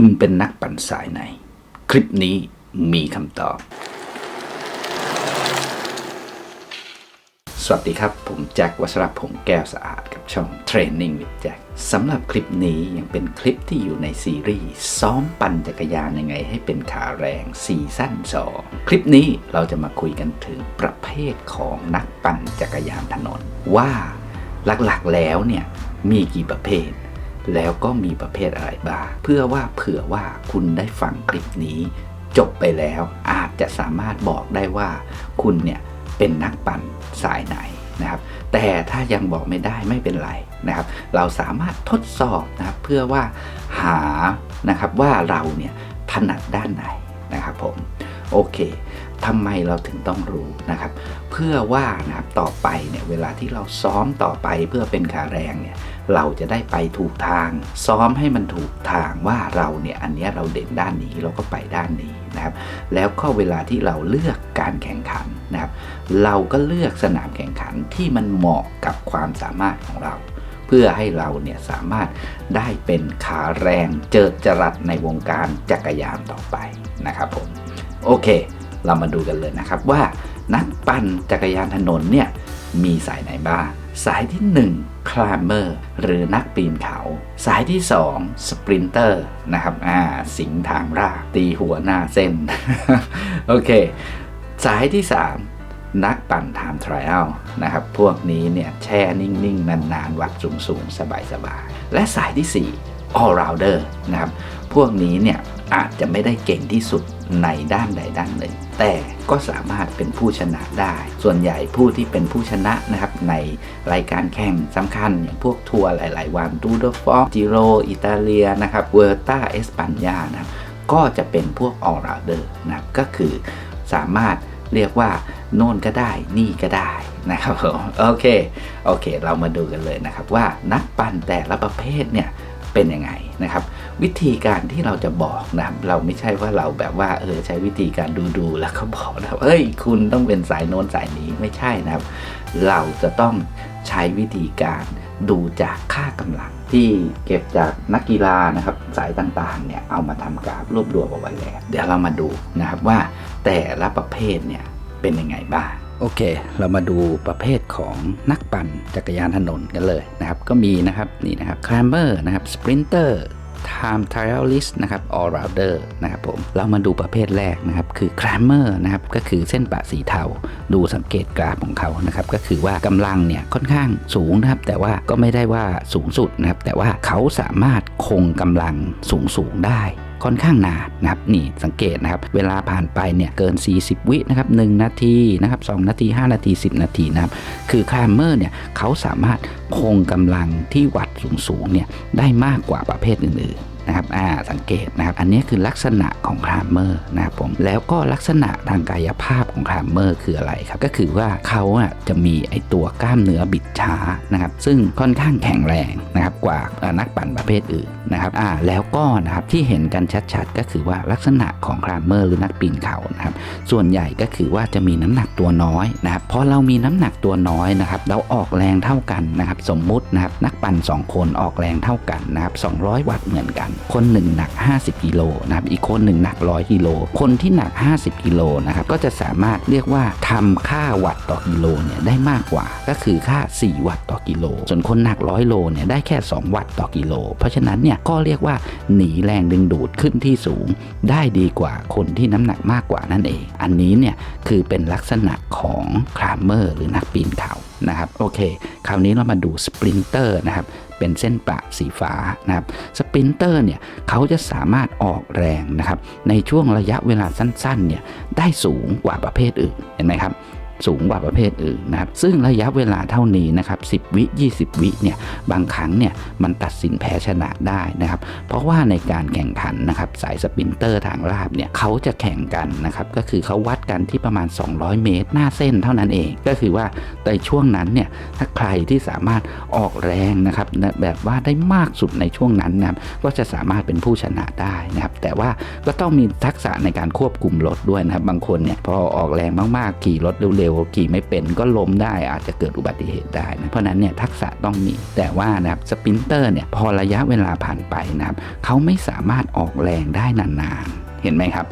คุณเป็นนักปั่นสายไหน คลิปนี้มีคำตอบ สวัสดีครับ ผมแจ็ควัชรพงษ์แก้วสะอาดกับช่อง Training with Jack สำหรับคลิปนี้ยังเป็นคลิปที่อยู่ในซีรีส์ซ้อมปั่นจักรยานยังไงให้เป็นขาแรงซีซั่น2 คลิปนี้เราจะมาคุยกันถึงประเภทของนักปั่นจักรยานถนน ว่าหลักๆแล้วเนี่ยมีกี่ประเภท แล้วก็มีประเภทอะไรบ้างเพื่อว่าเผื่อว่าคุณได้ฟังคลิปนี้ จบไปแล้วอาจจะสามารถบอกได้ว่า คุณเนี่ยเป็นนักปั่นสายไหนนะครับ แต่ถ้ายังบอกไม่ได้ไม่เป็นไรนะครับ เราสามารถทดสอบนะครับเพื่อว่าหานะครับว่าเราเนี่ยถนัดด้านไหนนะครับผมโอเคทำไมเราถึงต้องรู้นะครับ เพื่อว่านะครับต่อไปเนี่ยเวลาที่เราซ้อมต่อไปเพื่อเป็นขาแรงเนี่ย เราจะได้ไปถูกทาง ซ้อมให้มันถูกทางว่าเราเนี่ยอันเนี้ยเราเด่นด้านนี้เราก็ไปด้านนี้นะครับ แล้วก็เวลาที่เราเลือกการแข่งขันนะครับ เราก็เลือกสนามแข่งขันที่มันเหมาะกับความสามารถของเรา เพื่อให้เราเนี่ยสามารถได้เป็นขาแรงเจิดจรัสในวงการจักรยานต่อไปนะครับผมโอเค เรามาดูกันเลยนะครับว่านักปั่นจักรยานถนนเนี่ยมีสายไหนบ้างสายที่ 1 climber หรือนักปีนเขา สายที่2 sprinter นะครับอ่าสิงทางราบตีหัวหน้าเส้น โอเค สายที่ 3นักปั่นไทม์ทริอัลนะครับ พวกนี้เนี่ยแช่นิ่ง ๆ นาน ๆ วัดสูง ๆ สบาย ๆ และสายที่ 4 all rounder นะครับ พวกนี้เนี่ยอาจจะไม่ได้เก่งที่สุดในด้านใดด้านหนึ่ง แต่ ก็สามารถเป็นผู้ชนะได้ ส่วนใหญ่ผู้ที่เป็นผู้ชนะนะครับในรายการแข่งสำคัญ อย่างพวกทัวร์หลาย ๆ วันตูดฟอร์จิโรอิตาเลียนะครับเวอร์ตาเอสปันยานะครับก็จะเป็นพวก all rounder นะก็คือสามารถเรียกว่าโน่นก็ได้นี่ก็ได้นะครับผมโอเคโอเค เรามาดูกันเลยนะครับว่านักปั่นแต่ละประเภทเนี่ยเป็นยังไงนะครับ วิธีการที่เราจะบอกนะครับ เราไม่ใช่ว่าเราแบบว่าเออใช้วิธีการดูดูแล้วก็บอกนะเอ้ยคุณต้องเป็นสายโน้นสายนี้ไม่ใช่นะครับ เราจะต้องใช้วิธีการดูจากค่ากำลัง ที่เก็บจากนักกีฬานะครับสายต่างๆเนี่ยเอามาทำกราฟรวบรวมเอาไว้แล้วเดี๋ยวเรามาดูนะครับว่าแต่ละประเภทเนี่ยเป็นยังไงบ้างโอเค เรามาดูประเภทของนักปั่นจักรยานถนนกันเลยนะครับ ก็มีนะครับนี่นะครับ climber นะครับ sprinter time trialist นะครับ all rounder นะครับผม เรามาดูประเภทแรกนะครับ คือ clammer นะครับ ก็คือเส้นปะสีเทา ดูสังเกตกราฟของเขานะครับ ก็คือว่ากำลังเนี่ยค่อนข้างสูงนะครับ แต่ว่าก็ไม่ได้ว่าสูงสุดนะครับ แต่ว่าเขาสามารถคงกำลังสูงสูงๆได้ ค่อนข้างนานนะครับนี่สังเกตนะครับเวลาผ่านไปเนี่ยเกิน 40 วินะครับ1นาทีนะครับ2นาที 5 นาที 10 นาทีนะครับคือคลมเมอร์เนี่ยเขาสามารถคงกำลังที่วัดสูงๆเนี่ยได้มากกว่าประเภทอื่นๆนะครับอ่าสังเกตนะครับ อันนี้คือลักษณะของคลมเมอร์นะครับผม แล้วก็ลักษณะทางกายภาพ ของคลมเมอร์คืออะไรครับก็คือว่าเขาจะมีไอตัวกล้ามเนื้อบิดช้านะครับซึ่งค่อนข้างแข็งแรงนะครับกว่านักปั่นประเภทอื่นนะครับอ่าแล้วก็นะครับที่เห็นกันชัดๆ ก็คือว่าลักษณะของคลมเมอร์หรือนักปีนเขานะครับส่วนใหญ่ก็คือว่าจะมีน้ำหนักตัวน้อยนะครับพอเรามีน้ำหนักตัวน้อยนะครับเราออกแรงเท่ากันนะครับสมมุตินะครับนักปั่น 2 คนออกแรงเท่ากันนะครับ200 วัตต์เหมือนกัน คนหนึ่งหนัก 50กิโลนะครับอีกคนหนึ่งหนัก 100กิโลคนที่หนัก 50กิโลนะครับก็จะสามารถเรียกว่าทำค่าวัตต์ต่อกิโลเนี่ยได้มากกว่า ก็คือค่า 4 วัตต์ต่อกิโล ส่วนคนหนัก100โลเนี่ยได้แค่ 2 วัตต์ต่อกิโล เพราะฉะนั้นเนี่ยก็เรียกว่าหนีแรงดึงดูดขึ้นที่สูง ได้ดีกว่าคนที่น้ำหนักมากกว่านั่นเอง อันนี้เนี่ยคือเป็นลักษณะของคลามเมอร์หรือนักปีนเขานะครับโอเค คราวนี้เรามาดูสปรินเตอร์นะครับ เป็นเส้นประสีฟ้านะครับสปรินเตอร์เนี่ยเขาจะสามารถออกแรงนะครับในช่วงระยะเวลาสั้นๆเนี่ยได้สูงกว่าประเภทอื่นเห็นไหมครับ สูงกว่าประเภทอื่นนะครับ ซึ่งระยะเวลาเท่านี้นะครับ 10 วิ 20 วิเนี่ย บางครั้งเนี่ยมันตัดสินแพ้ชนะได้นะครับ เพราะว่าในการแข่งขันนะครับสายสปินเตอร์ทางราบเนี่ยเขาจะแข่งกันนะครับ ก็คือเขาวัดกันที่ประมาณ 200 เมตร หน้าเส้นเท่านั้นเอง ก็คือว่าในช่วงนั้นเนี่ย ถ้าใครที่สามารถออกแรงนะครับแบบว่าได้มากสุดในช่วงนั้นนะครับ ก็จะสามารถเป็นผู้ชนะได้นะครับ แต่ว่าก็ต้องมีทักษะในการควบคุมรถด้วยนะครับ บางคนเนี่ยพอออกแรงมากๆ ขี่รถเร็วร็วขี่ไม่เป็นก็ล้มได้อาจจะเกิดอุบัติเหตุได้นะเพราะนั้นเนี่ยทักษะต้องมี แต่ว่านะครับสปรินเตอร์เนี่ยพอระยะเวลาผ่านไปนะครับเขาไม่สามารถออกแรงได้นานๆ เห็นไหมครับ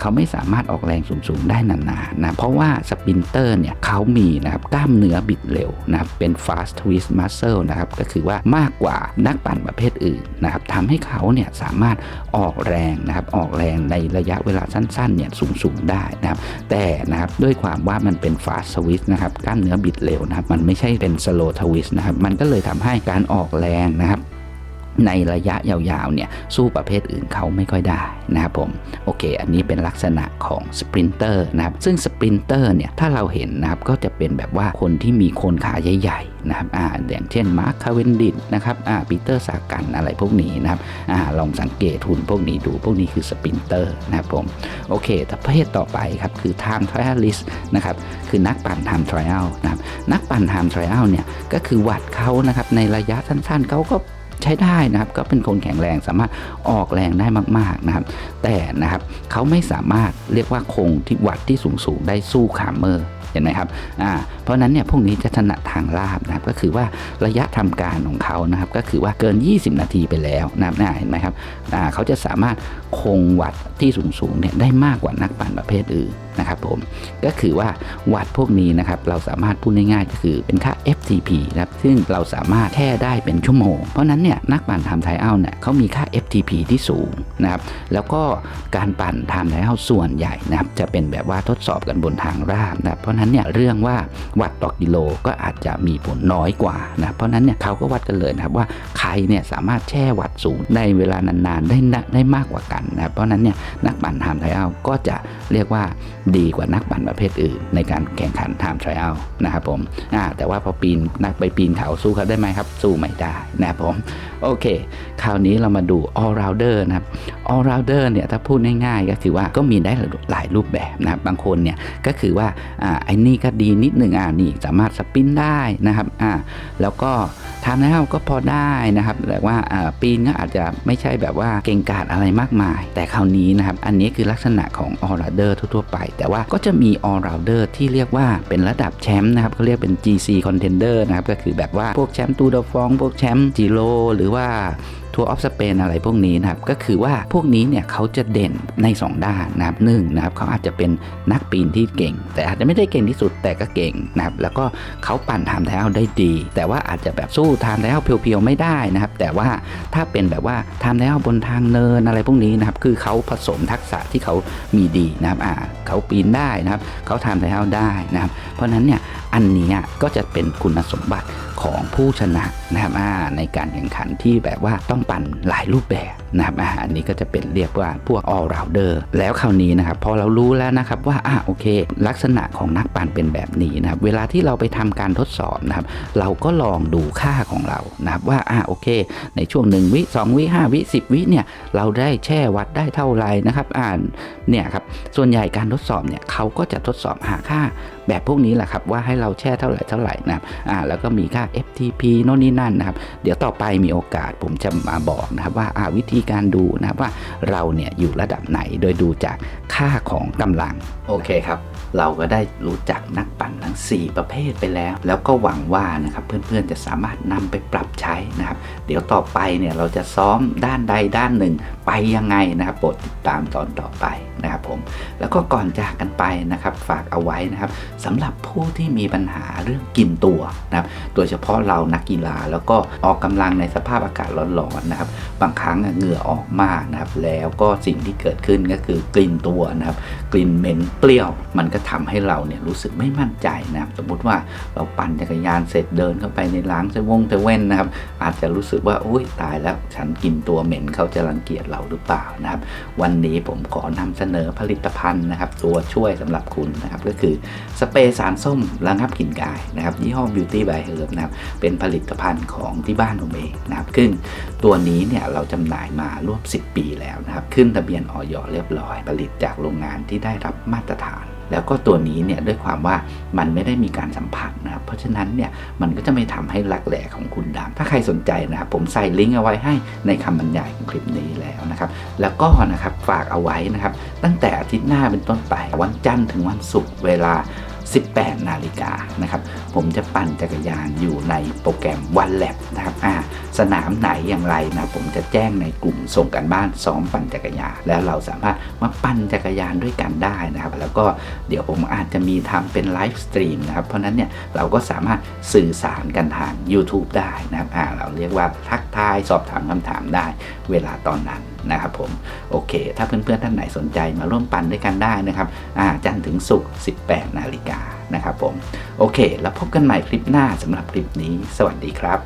เขาไม่สามารถออกแรงสูงๆได้นานๆนะเพราะว่าสปินเตอร์เนี่ยเขามีนะครับกล้ามเนื้อบิดเร็วนะครับเป็น fast twist muscle นะครับก็คือว่ามากกว่านักปั่นประเภทอื่นนะครับทำให้เขาเนี่ยสามารถออกแรงนะครับออกแรงในระยะเวลาสั้นๆเนี่ยสูงๆได้นะครับแต่นะครับด้วยความว่ามันเป็น fast twist นะครับกล้ามเนื้อบิดเร็วนะครับมันไม่ใช่เป็น slow twist นะครับมันก็เลยทำให้การออกแรงนะครับ ในระยะยาวๆเนี่ยสู้ประเภทอื่นเขาไม่ค่อยได้นะครับผมโอเค อันนี้เป็นลักษณะของสปรินเตอร์นะครับซึ่งสปรินเตอร์เนี่ยถ้าเราเห็นนะครับก็จะเป็นแบบว่าคนที่มีโคนขาใหญ่ๆนะครับอ่าอย่างเช่นมาร์คคาเวนดินนะครับอ่าปีเตอร์สากันอะไรพวกนี้นะครับอ่าลองสังเกตหุ่นพวกนี้ดูพวกนี้คือสปรินเตอร์นะครับผมโอเคประเภทต่อไปครับคือ time trialist นะครับคือนักปั่น time trial นะครับนักปั่น time trial เนี่ยก็คือวัดเขานะครับในระยะสั้นๆเขาก็ ช้ได้นะครับ ก็เป็นคนแข็งแรงสามารถออกแรงได้มากๆนะครับ แต่นะครับเขาไม่สามารถเรียกว่าคงที่วัดที่สูงๆได้สู้คาร์เมอร์ ห็นไหมครับอ่าเพราะนั้นเนี่ยพวกนี้จะถนัดทางลาบนะครับก็คือว่าระยะทำการของเขานะครับก็คือว่าเกิน 20 นาทีไปแล้วนะครับเห็นไหมครับอ่าเขาจะสามารถคงวัดที่สูงๆเนี่ยได้มากกว่านักปั่นประเภทอื่นนะครับผมก็คือว่าวัดพวกนี้นะครับเราสามารถพูดง่ายๆก็คือเป็นค่า FTP นะครับซึ่งเราสามารถแค่ได้เป็นชั่วโมง เพราะนั้นเนี่ยนักปั่นทำไทเอาเนี่ยเขามีค่า FTP ที่สูงนะครับแล้วก็การปั่นทำไทเอาส่วนใหญ่นะครับจะเป็นแบบว่าทดสอบกันบนทางราบนะครับเพราะฉะนั้นเนี่ยเรื่องว่าวัดต่อกิโลก็อาจจะมีผลน้อยกว่านะเพราะนั้นเนี่ยเขาก็วัดกันเลยนะครับว่าใครเนี่ยสามารถแช่วัดสูงในเวลานานๆได้ได้มากกว่ากันนะครับเพราะนั้นเนี่ยนักปั่นทำไทเอาก็จะเรียกว่าดีกว่านักปั่นประเภทอื่น ในการแข่งขัน time trial นะครับผมอ่าแต่ว่าพอปีนนักไปปีนเขาสู้เขาได้ไหมครับ สู้ไม่ได้นะครับผมโอเค คราวนี้เรามาดู all rounder นะครับ all rounder เนี่ยถ้าพูดง่ายๆ ก็คือว่าก็มีได้หลายรูปแบบนะครับบางคนเนี่ยก็คือว่าอ่าไอ้นี่ก็ดีนิดหนึ่งอ่านี่สามารถสปินได้นะครับอ่าแล้วก็ทำแล้วก็พอได้นะครับแต่ว่าอ่าปีนก็อาจจะไม่ใช่แบบว่าเก่งกาจอะไรมากมาย แต่คราวนี้นะครับอันนี้คือลักษณะของ all rounder ทั่วๆไป แต่ว่าก็จะมี all rounder ที่เรียกว่าเป็นระดับแชมป์นะครับเขาเรียกเป็น GC contender นะครับก็คือแบบว่าพวกแชมป์ตูดฟอง พวกแชมป์จิโรหรือว่า ทัวร์ออฟสเปนอะไรพวกนี้นะครับก็คือว่าพวกนี้เนี่ยเขาจะเด่นใน 2 ด้านนะครับหนึ่งนะครับเขาอาจจะเป็นนักปีนที่เก่ง แต่อาจจะไม่ได้เก่งที่สุดแต่ก็เก่งนะครับแล้วก็เขาปั่นไทม์ไทเอาได้ดี แต่ว่าอาจจะแบบสู้ไทม์ไทเอาเพียวๆไม่ได้นะครับ แต่ว่าถ้าเป็นแบบว่าไทม์ไทเอาบนทางเนินอะไรพวกนี้นะครับคือเขาผสมทักษะที่เขามีดีนะครับอ่าเขาปีนได้นะครับเขาไทม์ไทเอาได้นะครับ เพราะนั้นเนี่ย อันนี้ก็จะเป็นคุณสมบัติของผู้ชนะนะครับในการแข่งขันที่แบบว่าต้องปั่นหลายรูปแบบนะครับอันนี้ก็จะเป็นเรียกว่าพวก all rounder แล้วคราวนี้นะครับพอเรารู้แล้วนะครับว่าอ่าโอเค ลักษณะของนักปั่นเป็นแบบนี้นะครับเวลาที่เราไปทำการทดสอบนะครับเราก็ลองดูค่าของเรานะครับว่าอ่าโอเค ในช่วง 1 วิ 2 วิ 5 วิ 10 วิเนี่ยเราได้แช่วัดได้เท่าไหร่นะครับอ่านเนี่ยครับส่วนใหญ่การทดสอบเนี่ยเขาก็จะทดสอบหาค่า แบบพวกนี้แหละครับว่าให้เราแช่เท่าไหร่เท่าไหร่นะครับอ่าแล้วก็มีค่า FTP โน่นนี่นั่นนะครับเดี๋ยวต่อไปมีโอกาสผมจะมาบอกนะครับว่าอ่าวิธีการดูนะครับว่าเราเนี่ยอยู่ระดับไหนโดยดูจากค่าของกำลังโอเคครับเราก็ได้รู้จักนักปั่นทั้ง 4 ประเภทไปแล้ว แล้วก็หวังว่านะครับเพื่อนๆจะสามารถนำไปปรับใช้นะครับ เดี๋ยวต่อไปเนี่ยเราจะซ้อมด้านใดด้านหนึ่งไปยังไงนะครับโปรดติดตามตอนต่อไปนะครับผมแล้วก็ก่อนจากกันไปนะครับฝากเอาไว้นะครับสำหรับผู้ที่มีปัญหาเรื่องกินตัวนะครับโดยเฉพาะเรานักกีฬาแล้วก็ออกกำลังในสภาพอากาศร้อนๆนะครับบางครั้งเหงื่อออกมากนะครับแล้วก็สิ่งที่เกิดขึ้นก็คือกลิ่นตัวนะครับกลิ่นเหม็นเปรี้ยว มันก็ทำให้เราเนี่ยรู้สึกไม่มั่นใจนะครับสมมติว่าเราปั่นจักรยานเสร็จเดินเข้าไปในร้านเซเว่นเซเว่นนะครับอาจจะรู้สึกว่าอุ้ยตายแล้วฉันกินตัวเหม็นเขาจะรังเกียจเราหรือเปล่านะครับ วันนี้ผมขอนำเสนอผลิตภัณฑ์นะครับตัวช่วยสำหรับคุณนะครับก็คือสเปรย์สารส้มระงับกลิ่นกายนะครับยี่ห้อ Beauty by Herb นะครับเป็นผลิตภัณฑ์ของที่บ้านผมเองนะครับซึ่งตัวนี้เนี่ยเราจำหน่ายมาร่วม 10 ปีแล้วนะครับขึ้นทะเบียนออยเรียบร้อย ผลิตจากโรงงานที่ได้รับมาตรฐาน แล้วก็ตัวนี้เนี่ยด้วยความว่ามันไม่ได้มีการสัมผัสนะครับ เพราะฉะนั้นเนี่ยมันก็จะไม่ทำให้รักแหล่ของคุณดำถ้าใครสนใจนะครับผมใส่ลิงก์เอาไว้ให้ในคำบรรยายของคลิปนี้แล้วนะครับ แล้วก็นะครับฝากเอาไว้นะครับ ตั้งแต่อาทิตย์หน้าเป็นต้นไปวันจันทร์ถึงวันศุกร์เวลา 18 นาฬิกานะครับ ผมจะปั่นจักรยานอยู่ในโปรแกรมวันแลบนะครับอ่าสนามไหนอย่างไรนะผมจะแจ้งในกลุ่มส่งกันบ้านซ้อมปั่นจักรยาน แล้วเราสามารถมาปั่นจักรยานด้วยกันได้นะครับ แล้วก็เดี๋ยวผมอาจจะมีทำเป็นไลฟ์สตรีมนะครับ เพราะนั้นเนี่ยเราก็สามารถสื่อสารกันทาง YouTube ได้นะครับอ่าเราเรียกว่าทักทายสอบถามคำถามได้เวลาตอนนั้น นะครับผมโอเค ถ้าเพื่อนๆท่านไหนสนใจมาร่วมปันด้วยกันได้นะครับอ่าจันทร์ถึงศุกร์ 18 นาฬิกานะครับผมโอเค แล้วพบกันใหม่คลิปหน้าสำหรับคลิปนี้ สวัสดีครับ